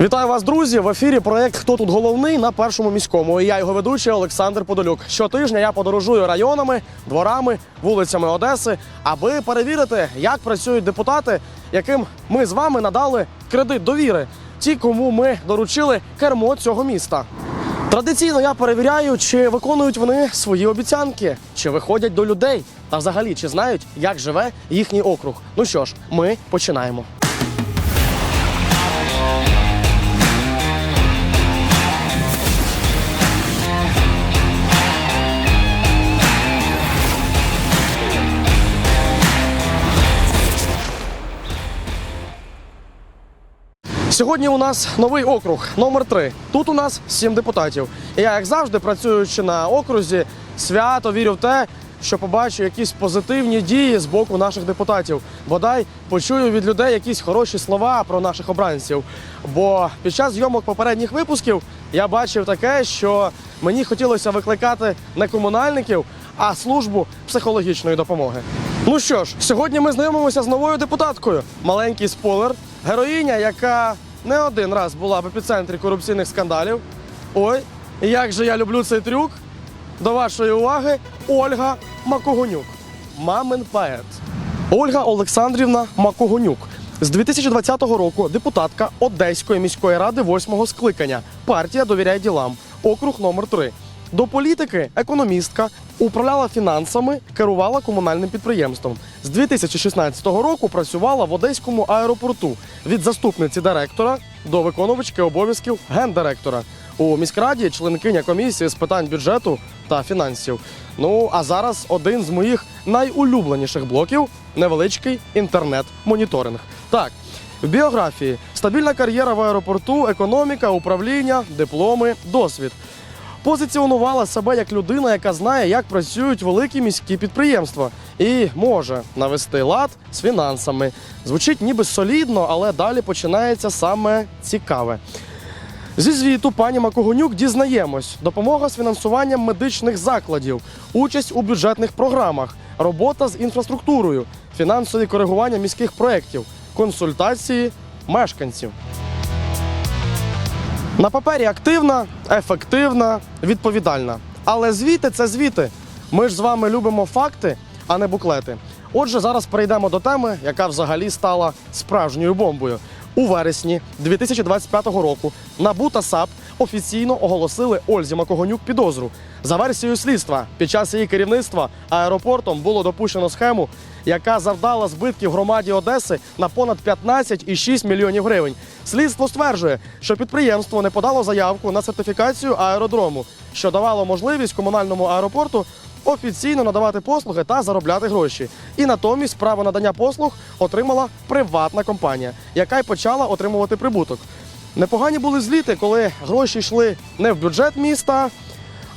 Вітаю вас, друзі! В ефірі проект Хто тут головний на першому міському. І я його ведучий Олександр Подолюк. Щотижня я подорожую районами, дворами, вулицями Одеси, аби перевірити, як працюють депутати, яким ми з вами надали кредит довіри. Ті, кому ми доручили кермо цього міста. Традиційно я перевіряю, чи виконують вони свої обіцянки, чи виходять до людей, та взагалі чи знають, як живе їхній округ. Ну що ж, ми починаємо. Сьогодні у нас новий округ, номер 3 Тут у нас сім депутатів. І я, як завжди, працюючи на окрузі, свято вірю в те, що побачу якісь позитивні дії з боку наших депутатів. Бодай почую від людей якісь хороші слова про наших обранців. Бо під час зйомок попередніх випусків я бачив таке, що мені хотілося викликати не комунальників, а службу психологічної допомоги. Ну що ж, сьогодні ми знайомимося з новою депутаткою. Маленький спойлер, героїня, яка не один раз була в епіцентрі корупційних скандалів. Ой, як же я люблю цей трюк. До вашої уваги Ольга Макогонюк, мамин поет. Ольга Олександрівна Макогонюк. З 2020 року депутатка Одеської міської ради восьмого скликання. Партія довіряє ділам. Округ номер 3 До політики економістка управляла фінансами, керувала комунальним підприємством. З 2016 року працювала в Одеському аеропорту від заступниці директора до виконувачки обов'язків гендиректора. У міськраді членкиня комісії з питань бюджету та фінансів. Ну а зараз один з моїх найулюбленіших блоків невеличкий інтернет-моніторинг. Так, в біографії стабільна кар'єра в аеропорту, економіка, управління, дипломи, досвід. Позиціонувала себе як людина, яка знає, як працюють великі міські підприємства, і може навести лад з фінансами. Звучить ніби солідно, але далі починається саме цікаве. Зі звіту пані Макогонюк дізнаємось: допомога з фінансуванням медичних закладів, участь у бюджетних програмах, робота з інфраструктурою, фінансові коригування міських проєктів, консультації мешканців. На папері активна, ефективна, відповідальна. Але звіти це звіти. Ми ж з вами любимо факти, а не буклети. Отже, зараз перейдемо до теми, яка взагалі стала справжньою бомбою. У вересні 2025 року НАБУ та САП офіційно оголосили Ользі Макогонюк підозру. За версією слідства, під час її керівництва аеропортом було допущено схему, яка завдала збитків громаді Одеси на понад 15,6 мільйонів гривень. Слідство стверджує, що підприємство не подало заявку на сертифікацію аеродрому, що давало можливість комунальному аеропорту офіційно надавати послуги та заробляти гроші. І натомість право надання послуг отримала приватна компанія, яка й почала отримувати прибуток. Непогані були зліти, коли гроші йшли не в бюджет міста,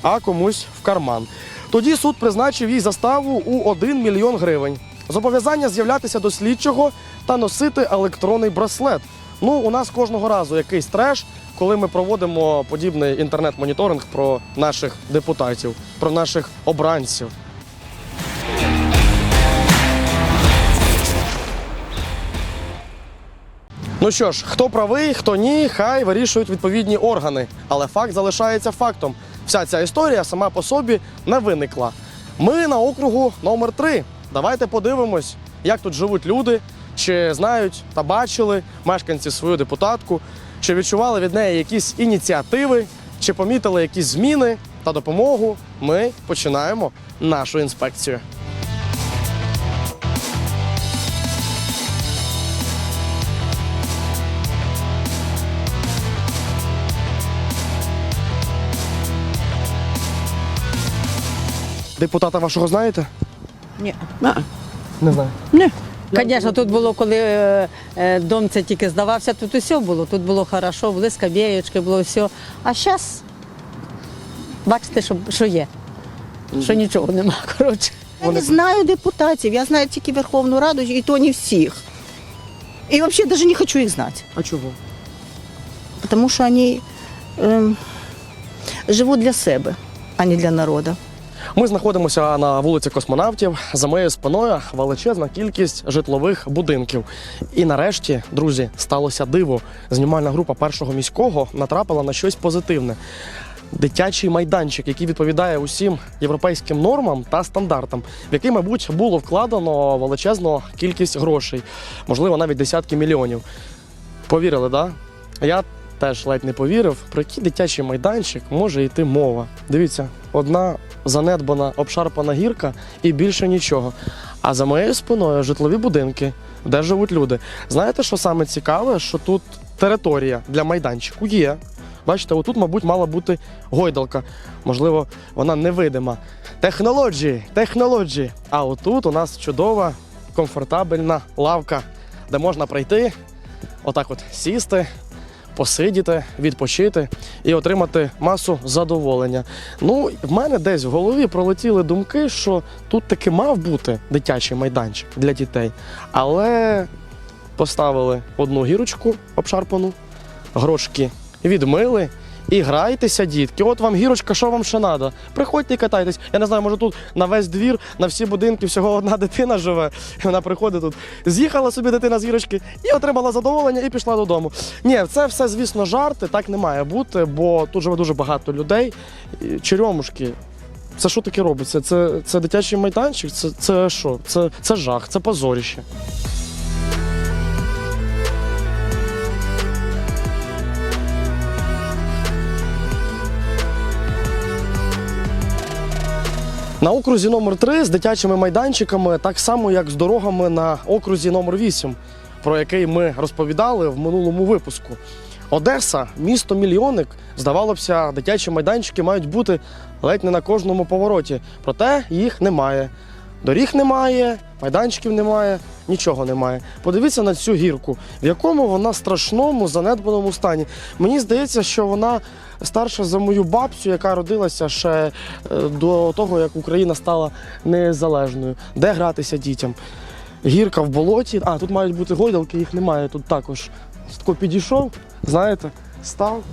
а комусь в карман. Тоді суд призначив їй заставу у 1 мільйон гривень. Зобов'язання з'являтися до слідчого та носити електронний браслет. Ну, у нас кожного разу якийсь треш, коли ми проводимо подібний інтернет-моніторинг про наших депутатів, про наших обранців. Ну що ж, хто правий, хто ні, хай вирішують відповідні органи. Але факт залишається фактом. Вся ця історія сама по собі не виникла. Ми на округу номер 3 Давайте подивимось, як тут живуть люди, чи знають та бачили мешканці свою депутатку, чи відчували від неї якісь ініціативи, чи помітили якісь зміни та допомогу. Ми починаємо нашу інспекцію. Депутата вашого знаєте? Ні. А, Не знаю. ні. Звісно, тут було, коли е, е, дом це тільки здавався, тут усе було. Тут було хорошо, були скам'єєчки, було все. А зараз бачите, що, що є. Що нічого нема, коротше. Я не знаю депутатів, я знаю тільки Верховну Раду, і то не всіх. І взагалі навіть не хочу їх знати, А чого? тому що вони ем, живуть для себе, а не для народу. Ми знаходимося на вулиці Космонавтів. За моєю спиною величезна кількість житлових будинків. І нарешті, друзі, сталося диво. Знімальна група першого міського натрапила на щось позитивне. Дитячий майданчик, який відповідає усім європейським нормам та стандартам, в який, мабуть, було вкладено величезну кількість грошей, можливо, навіть десятки мільйонів. Повірили, да? Я теж ледь не повірив, про який дитячий майданчик може йти мова. Дивіться, одна занедбана, обшарпана гірка і більше нічого. А за моєю спиною житлові будинки, де живуть люди. Знаєте, що саме цікаве, що тут територія для майданчику є. Бачите, отут, мабуть, мала бути гойдалка. Можливо, вона невидима. Технології, технології. А отут у нас чудова, комфортабельна лавка, де можна прийти, отак от сісти, посидіти, відпочити і отримати масу задоволення. Ну, в мене десь в голові пролетіли думки, що тут таки мав бути дитячий майданчик для дітей, але поставили одну гірочку обшарпану, грошки відмили. І грайтеся, дітки. От вам гірочка, що вам ще треба? Приходьте і катайтесь. Я не знаю, може тут на весь двір, на всі будинки всього одна дитина живе. І вона приходить тут. З'їхала собі дитина з гірочки і отримала задоволення і пішла додому. Ні, це все, звісно, жарти, так не має бути, бо тут живе дуже багато людей. Черемушки. Це що таке робиться? Це, це дитячий майданчик? Це, це що? Це, це жах, це позоріще. На окрузі номер 3 з дитячими майданчиками, так само як з дорогами на окрузі номер 8 про який ми розповідали в минулому випуску. Одеса, місто мільйонник, здавалося, дитячі майданчики мають бути ледь не на кожному повороті. Проте їх немає. Доріг немає, майданчиків немає, нічого немає. Подивіться на цю гірку, в якому вона страшному, занедбаному стані. Мені здається, що вона старша за мою бабцю, яка родилася ще е, до того, як Україна стала незалежною. Де гратися дітям? Гірка в болоті. А, тут мають бути гойдалки, їх немає. Тут також Тако підійшов, знаєте, став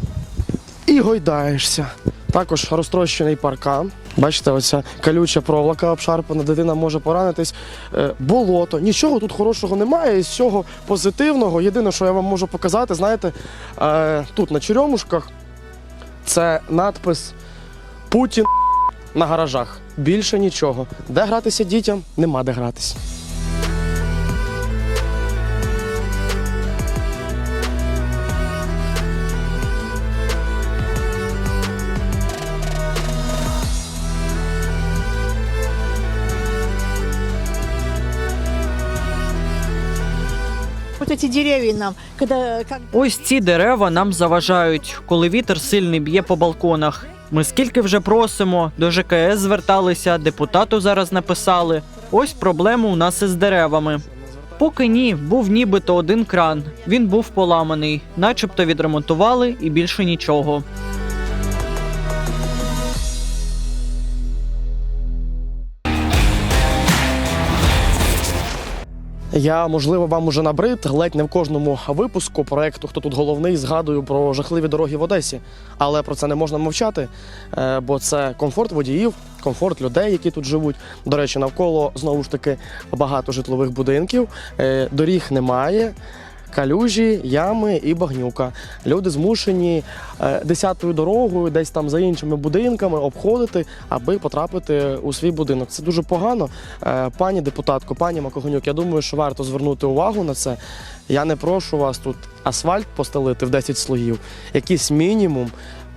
і гойдаєшся. Також розтрощений паркан. Бачите, оця колюча проволока обшарпана, дитина може поранитись. Е, Болото. Нічого тут хорошого немає. Із цього позитивного. Єдине, що я вам можу показати, знаєте, е, тут на черемушках це надпис Путін на гаражах. Більше нічого. Де гратися дітям? Нема де гратися. Эти деревья нам, когда Ось ці дерева нам заважають, коли вітер сильний б'є по балконах. Ми скільки вже просимо, до ЖКС зверталися, депутату зараз написали. Ось проблема у нас із деревами. Поки ні, був нібито один кран. Він був поламаний, начебто відремонтували і більше нічого. Я, можливо, вам уже набрид ледь не в кожному випуску проекту Хто тут головний згадую про жахливі дороги в Одесі. Але про це не можна мовчати, е, бо це комфорт водіїв, комфорт людей, які тут живуть. До речі, навколо знову ж таки багато житлових будинків, е, доріг немає. Калюжі, ями і багнюка. Люди змушені е, десятою дорогою, десь там за іншими будинками обходити, аби потрапити у свій будинок. Це дуже погано. Е, Пані депутатко, пані Макогонюк, я думаю, що варто звернути увагу на це. Я не прошу вас тут асфальт постелити в 10 слоїв. Якийсь мінімум.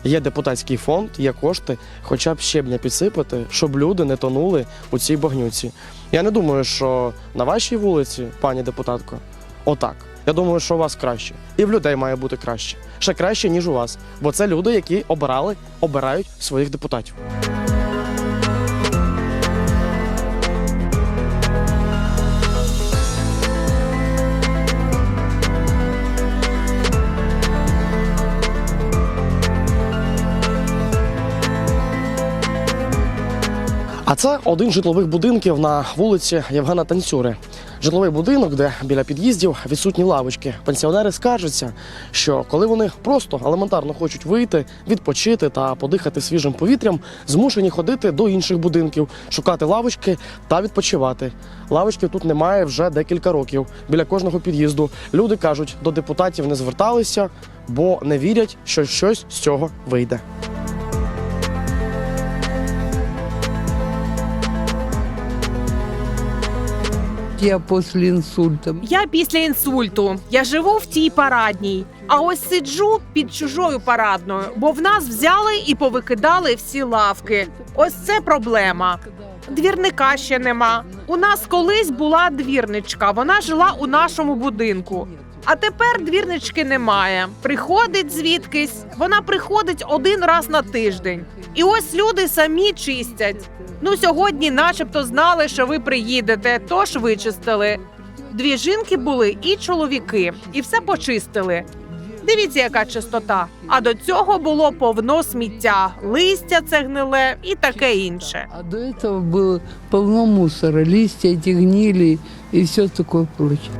Є депутатський фонд, є кошти, хоча б щебня підсипати, щоб люди не тонули у цій багнюці. Я не думаю, що на вашій вулиці, пані депутатко, отак. Я думаю, що у вас краще. І в людей має бути краще. Ще краще, ніж у вас. Бо це люди, які обирали, обирають своїх депутатів. А це один з житлових будинків на вулиці Євгена Танцюри. Житловий будинок, де біля під'їздів відсутні лавочки. Пенсіонери скаржаться, що коли вони просто елементарно хочуть вийти, відпочити та подихати свіжим повітрям, змушені ходити до інших будинків, шукати лавочки та відпочивати. Лавочків тут немає вже декілька років. Біля кожного під'їзду люди кажуть, до депутатів не зверталися, бо не вірять, що щось з цього вийде. Я після інсульту? Я після інсульту. Я живу в тій парадній. А ось сиджу під чужою парадною, бо в нас взяли і повикидали всі лавки. Ось це проблема. Двірника ще нема. У нас колись була двірничка. Вона жила у нашому будинку. А тепер двірнички немає. Приходить звідкись. Вона приходить один раз на тиждень. І ось люди самі чистять. Ну сьогодні, начебто, знали, що ви приїдете, тож вичистили. Дві жінки були і чоловіки, і все почистили. Дивіться, яка чистота. А до цього було повно сміття, листя це гниле і таке інше. А до этого было полно мусора, листья эти гнили и все такое прочее.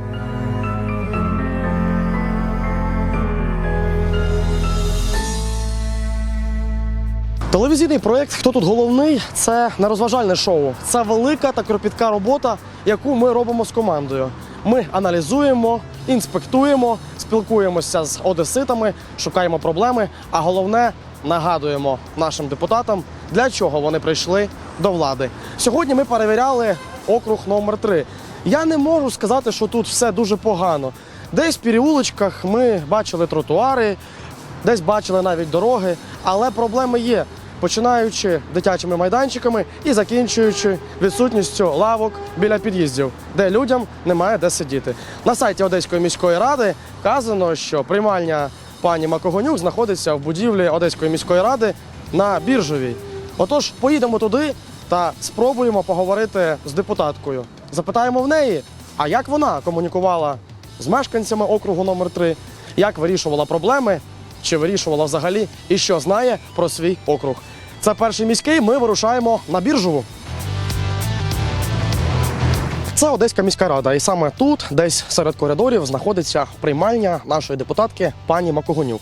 Телевізійний проєкт Хто тут головний? Це не розважальне шоу. Це велика та кропітка робота, яку ми робимо з командою. Ми аналізуємо, інспектуємо, спілкуємося з одеситами, шукаємо проблеми, а головне нагадуємо нашим депутатам, для чого вони прийшли до влади. Сьогодні ми перевіряли округ номер 3 Я не можу сказати, що тут все дуже погано. Десь в переулочках ми бачили тротуари, десь бачили навіть дороги, але проблеми є. Починаючи дитячими майданчиками і закінчуючи відсутністю лавок біля під'їздів, де людям немає де сидіти. На сайті Одеської міської ради вказано, що приймальня пані Макогонюк знаходиться в будівлі Одеської міської ради на біржовій. Отож, поїдемо туди та спробуємо поговорити з депутаткою. Запитаємо в неї, а як вона комунікувала з мешканцями округу номер 3 як вирішувала проблеми, чи вирішувала взагалі і що знає про свій округ. Це перший міський. Ми вирушаємо на біржову. Це Одеська міська рада, і саме тут, десь серед коридорів, знаходиться приймальня нашої депутатки пані Макогонюк.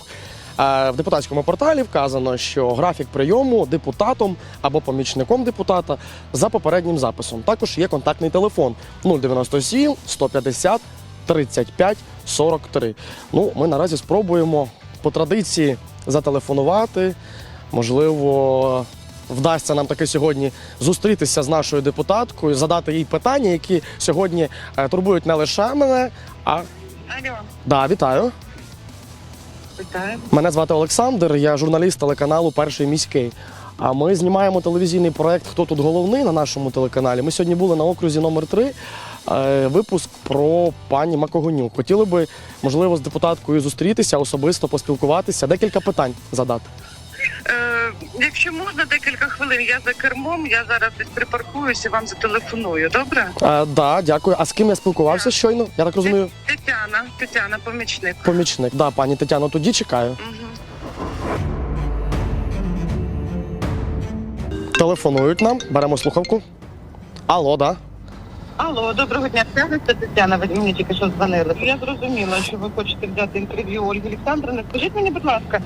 Е, В депутатському порталі вказано, що графік прийому депутатом або помічником депутата за попереднім записом. Також є контактний телефон 097 150 35 43. Ну, ми наразі спробуємо по традиції зателефонувати. Можливо, вдасться нам таки сьогодні зустрітися з нашою депутаткою, задати їй питання, які сьогодні е, турбують не лише мене, а Алло, да, вітаю. вітаю. Мене звати Олександр, я журналіст телеканалу Перший міський. А ми знімаємо телевізійний проект Хто тут головний на нашому телеканалі. Ми сьогодні були на окрузі номер 3 Випуск про пані Макогонюк. Хотіли би, можливо, з депутаткою зустрітися, особисто поспілкуватися, декілька питань задати. Е, якщо можна декілька хвилин, я за кермом, я зараз десь припаркуюся, вам зателефоную, добре? Е, да, дякую. А з ким я спілкувався щойно? Я так розумію, Тетяна, Тетяна, помічник. помічник. Да, пані Тетяно, тоді чекаю. Телефонують нам, беремо слухавку. Алло, да. Алло, доброго дня. Це Тетяна, ви мені тільки що дзвонили. Я зрозуміла, що ви хочете взяти інтерв'ю Ольги Олександрівни. Скажіть мені, будь ласка,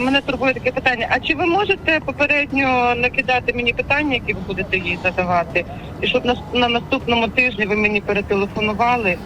мене турбує таке питання. А чи ви можете попередньо накидати мені питання, які ви будете їй задавати? І щоб на, на наступному тижні ви мені перетелефонували,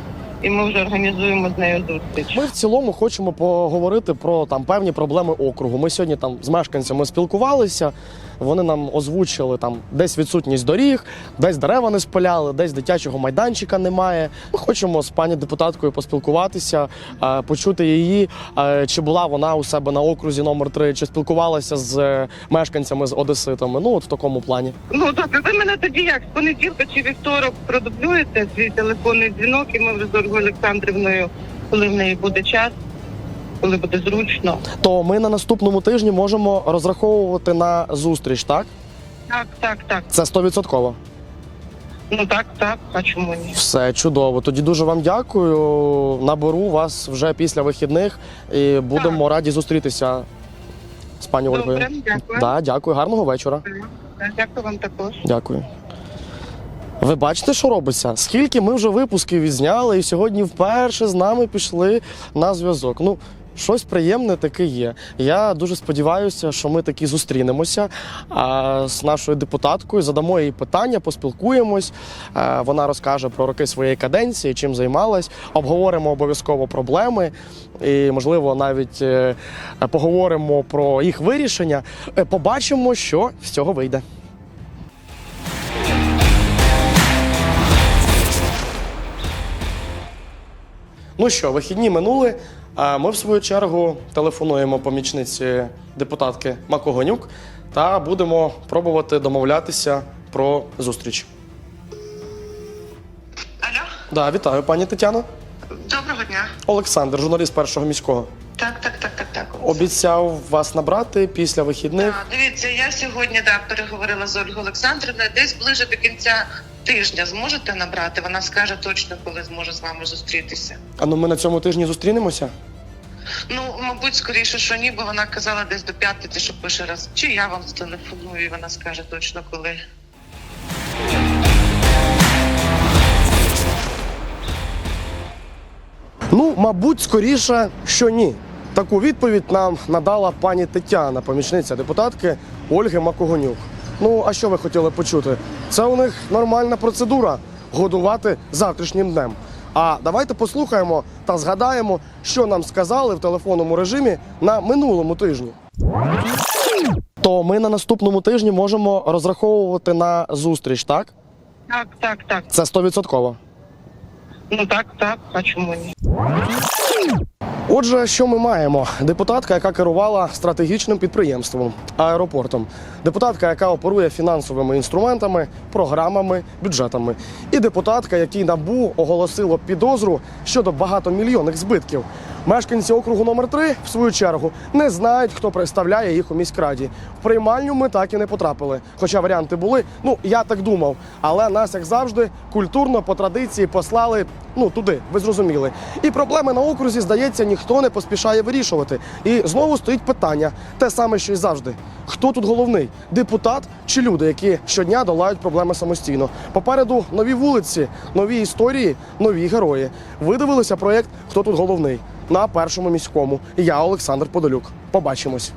і ми вже організуємо з нею зустріч. Ми в цілому хочемо поговорити про там певні проблеми округу. Ми сьогодні там з мешканцями спілкувалися. Вони нам озвучили там десь відсутність доріг, десь дерева не спиляли, десь дитячого майданчика немає. Ми хочемо з пані депутаткою поспілкуватися, е, почути її, е, чи була вона у себе на окрузі номер 3 чи спілкувалася з е, мешканцями з одеситами. Ну от в такому плані. Ну добре, ви мене тоді як з понеділка чи вівторок продублюєте свій телефонний дзвінок, і ми вже Ольгою Олександрівною, коли в неї буде час, коли буде зручно. То ми на наступному тижні можемо розраховувати на зустріч, так? Так, так, так. Це стовідсотково. Ну так, так. А чому ні? Все чудово. Тоді дуже вам дякую. Наберу вас вже після вихідних і будемо раді зустрітися з пані Ольгою. Дякую. Да, дякую, гарного вечора. Дякую вам також. Дякую. Ви бачите, що робиться? Скільки ми вже випусків відзняли, і сьогодні вперше з нами пішли на зв'язок. Ну, щось приємне таке є. Я дуже сподіваюся, що ми таки зустрінемося а, з нашою депутаткою, задамо їй питання, поспілкуємось. А, вона розкаже про роки своєї каденції, чим займалась. Обговоримо обов'язково проблеми і, можливо, навіть е, поговоримо про їх вирішення. Е, Побачимо, що з цього вийде. Ну що, вихідні минули. А ми, в свою чергу, телефонуємо помічниці депутатки Макогонюк та будемо пробувати домовлятися про зустріч. Алло, Да, вітаю, пані Тетяно. доброго дня. Олександр, журналіст першого міського. Так, так, так, так, так. Обіцяв вас набрати після вихідних. Так, дивіться, я сьогодні да, переговорила з Ольгою Олександрівною. Десь ближе до кінця тижня зможете набрати. Вона скаже точно, коли зможе з вами зустрітися. А ну ми на цьому тижні зустрінемося. Ну, мабуть, скоріше, що ні, бо вона казала десь до п'ятниці, що пише раз. Чи я вам зателефоную, і вона скаже точно коли. Ну, мабуть, скоріше, що ні. Таку відповідь нам надала пані Тетяна, помічниця депутатки Ольги Макогонюк. Ну, а що ви хотіли почути? Це у них нормальна процедура годувати завтрашнім днем. А давайте послухаємо та згадаємо, що нам сказали в телефонному режимі на минулому тижні. То ми на наступному тижні можемо розраховувати на зустріч, так? Так, так, так. Це стовідсотково. Ну так, так. А чому ні? Отже, що ми маємо? Депутатка, яка керувала стратегічним підприємством аеропортом, депутатка, яка оперує фінансовими інструментами, програмами, бюджетами, і депутатка, якій набу оголосило підозру щодо багатомільйонних збитків. Мешканці округу номер 3 в свою чергу, не знають, хто представляє їх у міськраді. В приймальню ми так і не потрапили. Хоча варіанти були, ну я так думав. Але нас, як завжди, культурно по традиції послали ну туди, ви зрозуміли. І проблеми на окрузі, здається, ніхто не поспішає вирішувати. І знову стоїть питання: те саме, що й завжди: хто тут головний? Депутат чи люди, які щодня долають проблеми самостійно? Попереду нові вулиці, нові історії, нові герої. Видивилися проєкт Хто тут головний на першому міському. Я, Олександр Подолюк. Побачимось.